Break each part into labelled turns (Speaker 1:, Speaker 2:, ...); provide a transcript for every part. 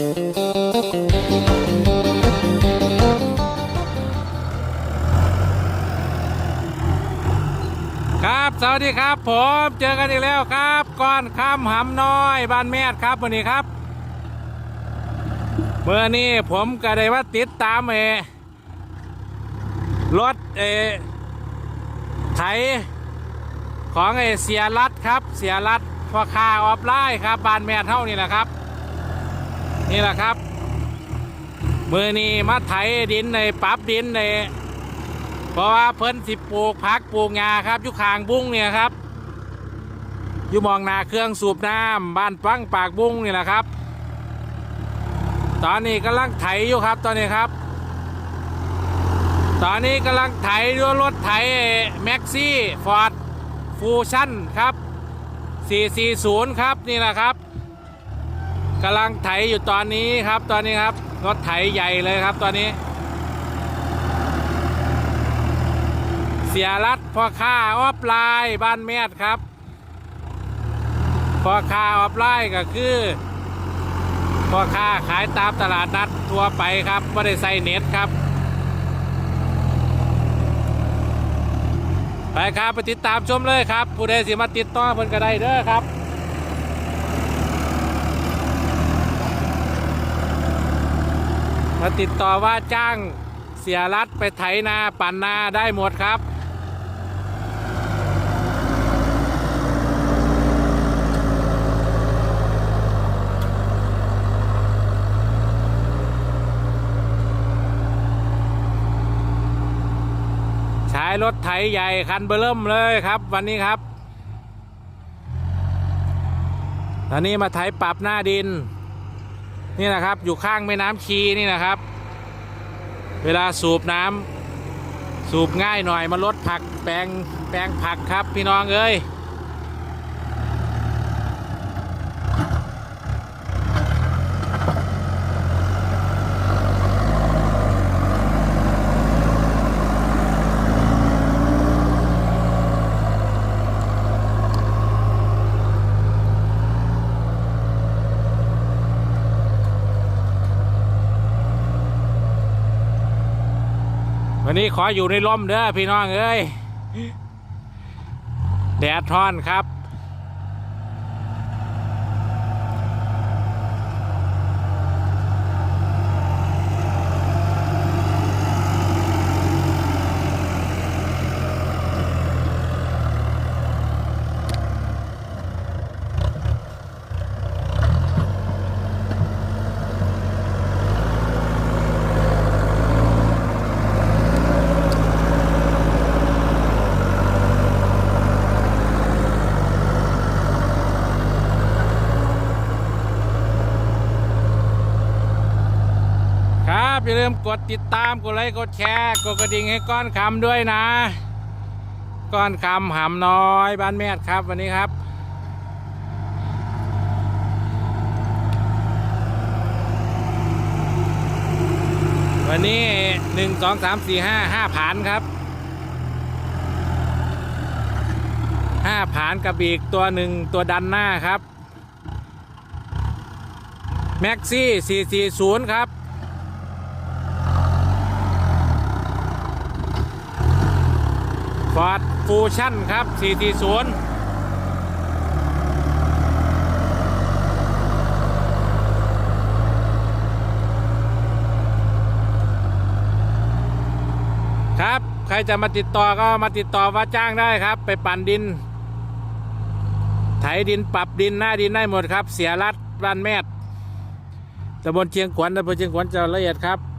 Speaker 1: ครับ สวัสดีครับ ผมเจอกันอีกแล้วครับก้อนคำหำน้อยบ้านแมดครับวันนี้ครับเมื่อนี้ผมก็ได้ว่าติดตามเอรถเอไถของเอเสียรัดครับ เสียรัดพ่อค้าออฟไลน์ครับบ้านแมดเท่านี่แหละครับ นี่แหละครับ มือนี้มาไถดินในปรับดินในเพราะว่าเพิ่นสิปลูกพักปลูกงาครับอยู่คางบุ้งเนี่ยครับ อยู่มองนาเครื่องสูบน้ำบ้านปังปากบุ้งนี่แหละครับ ตอนนี้กำลังไถอยู่ครับตอนนี้ครับ ตอนนี้กำลังไถด้วยรถไถแม็กซี่ฟอร์ดฟูชั่นครับ 440 ครับนี่แหละครับ กำลังไถอยู่ตอนนี้ครับ ตอนนี้ครับรถไถใหญ่เลยครับ ตอนนี้ เสียรัดพ่อค้าออฟไลน์บ้านแมดครับพ่อค้าออฟไลน์ก็คือพ่อค้าขายตามตลาดนัดทั่วไปครับไม่ได้ใส่เน็ตครับ ไปครับไปติดตามชมเลยครับ ผู้ใดสิมาติดต่อเพิ่นก็ได้เด้อครับ มาติดต่อว่าจ้างเสียรัดไปไถนาปั่นนาได้หมดครับ ใช้รถไถใหญ่คันเบอร์เริ่มเลยครับวันนี้ครับตอนนี้มาไถปรับหน้าดิน นี่นะครับอยู่ข้างแม่น้ำชีนี่นะครับ เวลาสูบน้ำสูบง่ายหน่อยมาลดผักแปลงแปลงผักครับพี่น้องเอ้ย วันนี้ขออยู่ในร่มเด้อพี่น้องเอ้ยแดดท่อนครับ ลืมกดติดตามกดไลค์กดแชร์กดกระดิ่งให้ก้อนคำด้วยนะ ก้อนคำหำน้อยบ้านแมดครับวันนี้ครับวันนี้หนึ่งสองสามสี่ห้าห้าผานครับห้าผานกับอีกตัวหนึ่งตัวดันหน้าครับ แม็กซี่สี่สี่ศูนย์ครับ ฟอร์ด ฟูชั่นครับ 440ครับใครจะมาติดต่อก็มาติดต่อว่าจ้างได้ครับ ไปปั่นดิน ไถดินปรับดินหน้าดินได้หมดครับ เสียรัดบ้านแมดตำบลเชียงขวัญตำบลเชียงขวัญจังหวัดละเอียดครับ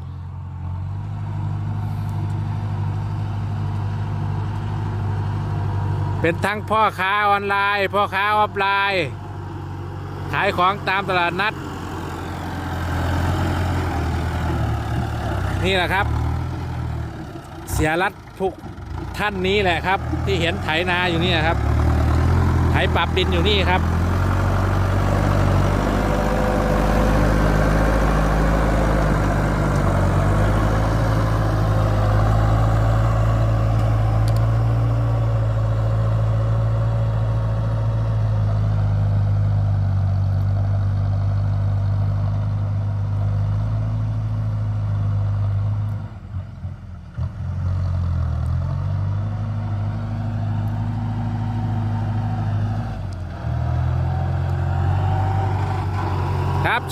Speaker 1: เป็นทั้งพ่อค้าออนไลน์ พ่อค้าออฟไลน์ ขายของตามตลาดนัด นี่แหละครับ เสียรัดทุกท่านนี้แหละครับ ที่เห็นไถนาอยู่นี่นะครับ ไถปรับดินอยู่นี่ครับ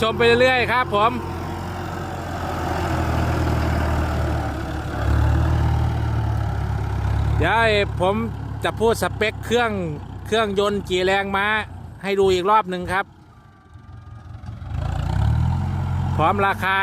Speaker 1: ชมไปเรื่อยๆครับผมเดี๋ยวผมจะพูดสเปคเครื่องเครื่องยนต์กี่แรงม้า ให้ดูอีกรอบหนึ่งครับ พร้อมราคา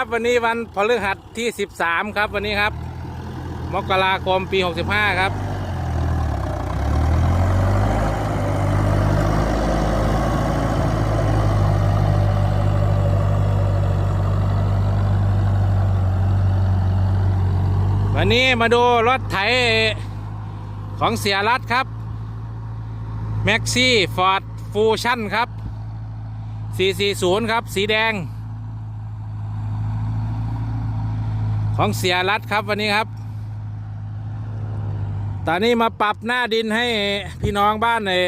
Speaker 1: ครับ วันนี้วันพฤหัสที่ 13 ครับ วันนี้ครับ มกราคมปี 65 ครับ วันนี้มาดูรถไถของเสียรัฐครับ แม็กซี่ฟอร์ดฟูชั่นครับ 440 ครับ สีแดง ของเสียรัดครับวันนี้ครับ ตอนนี้มาปรับหน้าดินให้พี่น้องบ้านเลย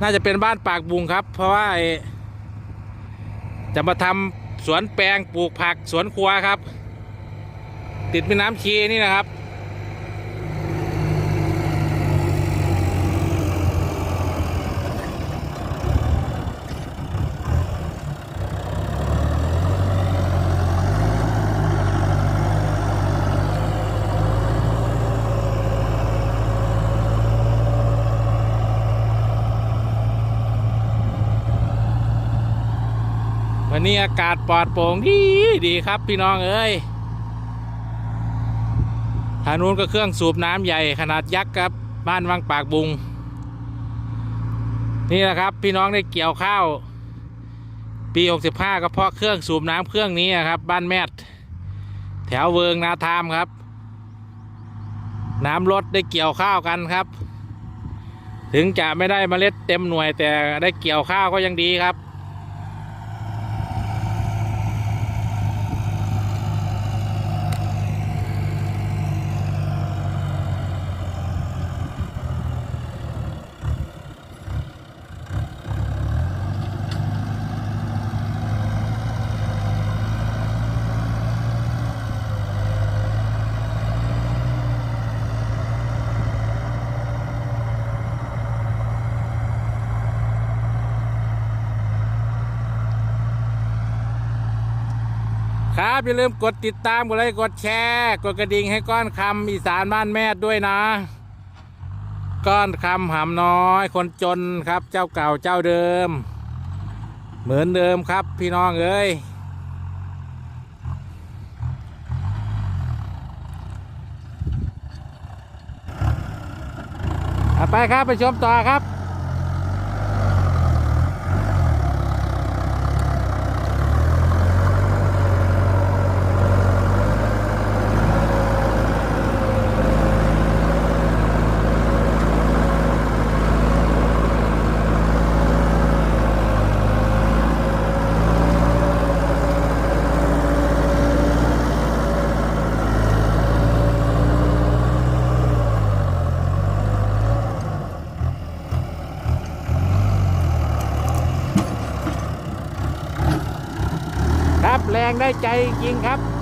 Speaker 1: น่าจะเป็นบ้านปากบุงครับ เพราะว่าจะมาทำสวนแปลงปลูกผักสวนครัวครับ ติดแม่น้ำชีนี่นะครับ นี้อากาศปลอดโปร่งดีดีครับพี่น้องเอ้ยทางนู้นก็เครื่องสูบน้ำใหญ่ขนาดยักษ์ครับ บ้านวังปากบุง นี่แหละครับพี่น้องได้เกี่ยวข้าว ปี 65 ก็เพราะเครื่องสูบน้ำเครื่องนี้ครับ บ้านแมทแถวเวิงนาทามครับ น้ำลดได้เกี่ยวข้าวกันครับ ถึงจะไม่ได้เมล็ดเต็มหน่วยแต่ได้เกี่ยวข้าวก็ยังดีครับ ครับอย่าลืมกดติดตามกดไลค์กดแชร์ กดกระดิ่งให้ก้อนคำอีสานบ้านแม่ด้วยนะ ก้อนคำหำน้อย คนจนครับ เจ้าเก่าเจ้าเดิม เหมือนเดิมครับ พี่น้องเอ้ยไปครับไปชมต่อครับ รงได้ใจจริงครับ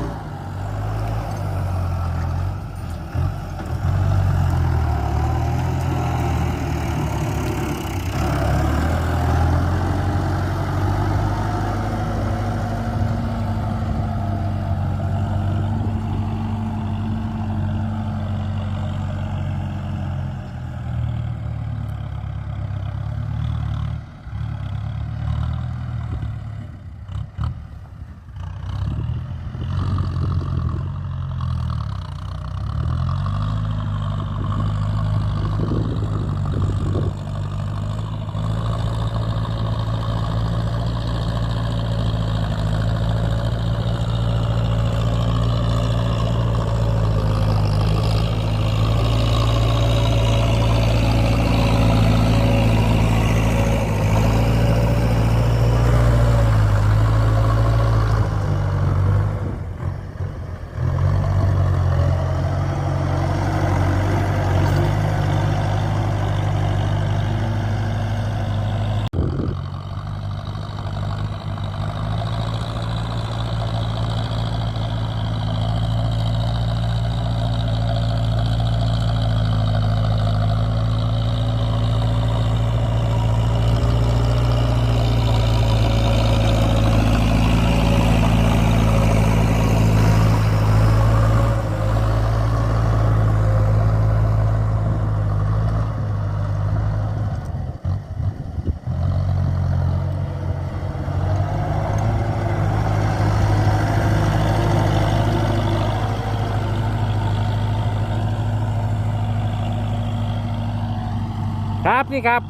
Speaker 1: ครับนี่ครับ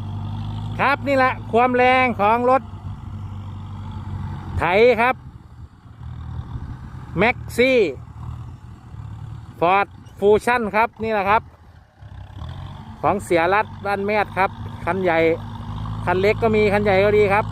Speaker 1: ครับนี่แหละความแรงของรถ ไถครับแม็กซี่ฟอร์ดฟูชั่นครับนี่แหละครับ ของเสียรัดบ้านแมดครับ คันใหญ่ คันเล็กก็มี คันใหญ่ก็ดีครับ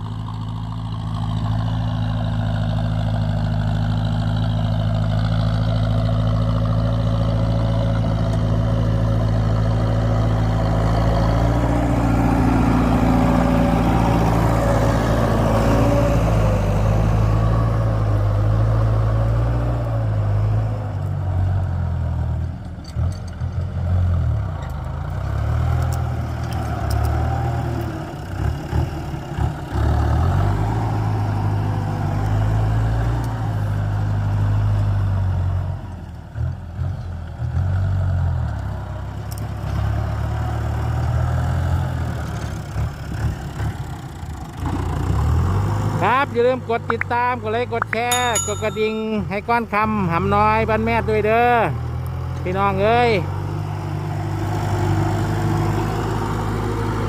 Speaker 1: อย่าลืมกดติดตามกดไลค์กดแชร์กดกระดิ่งให้ก้อนคำหำน้อยบ้านแม่ด้วยเด้อพี่น้องเอ้ย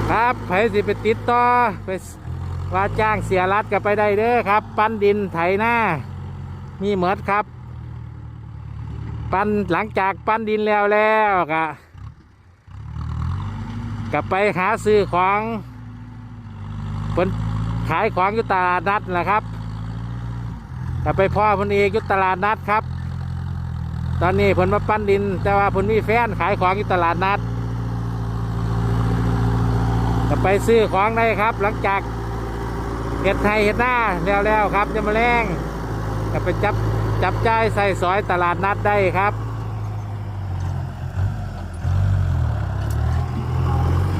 Speaker 1: ครับใครสิไปติดต่อไปว่าจ้างเสียรัดกับไปได้เด้อครับ ปั้นดินไถหน้า มีเหมือดครับ ปั้นหลังจากปั้นดินแล้วแล้วก็กลับไปหาซื้อของเพิ่น ขายของอยู่ตลาดนัดนะครับกลับไปพ่อพนเองอยู่ตลาดนัดครับ ตอนนี้ผลมาปั้นดิน แต่ว่าผลมีแฟนขายของอยู่ตลาดนัดกลับไปซื้อของได้ครับ หลังจากเห็ดไทยเห็ดหน้าแล้วแล้วครับจะมาแรงกลับไปจับจับจ่ายใส่ซอยตลาดนัดได้ครับ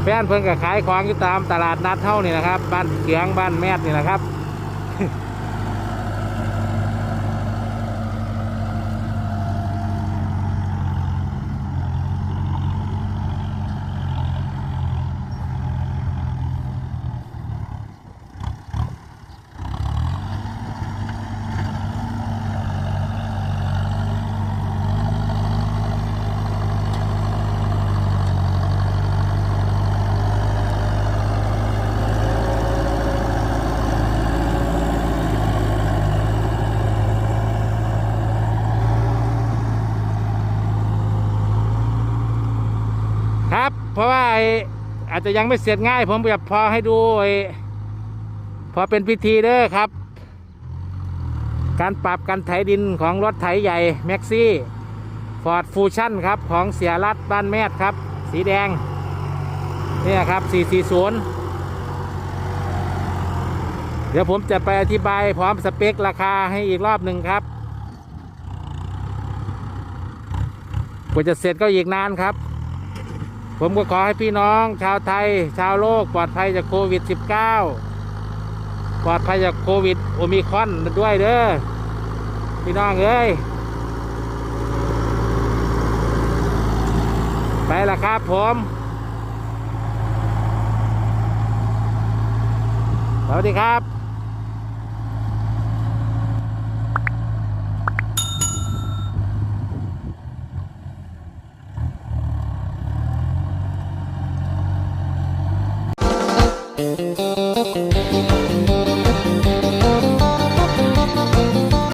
Speaker 1: แฟนเพิ่นก็ขายของอยู่ตามตลาดนัดเท่านี่นะครับ บ้านเกียงบ้านแมดนี่นะครับครับ เพราะว่าไอ้อา จจะยังไม่เสร็จง่าย ผมอยากพอให้ดูพอเป็นพิธีเด้อครับ การปรับการไถดินของรถไถใหญ่แม็กซี่ฟอร์ดฟูชั่นครับ ของเสียรัดบ้านแมดครับ สีแดง เนี่ยครับ 440 เดี๋ยวผมจะไปอธิบายพร้อมสเปคราคาให้อีกรอบหนึ่งครับกว่าจะเสร็จก็อีกนานครับ ผมก็ขอให้พี่น้องชาวไทย ชาวโลกปลอดภัยจากโควิด -19 ปลอดภัยจากโควิดโอมิคอนด้วยเด้อพี่น้องเอ้ยไปละครับผมสวัสดีครับ
Speaker 2: Música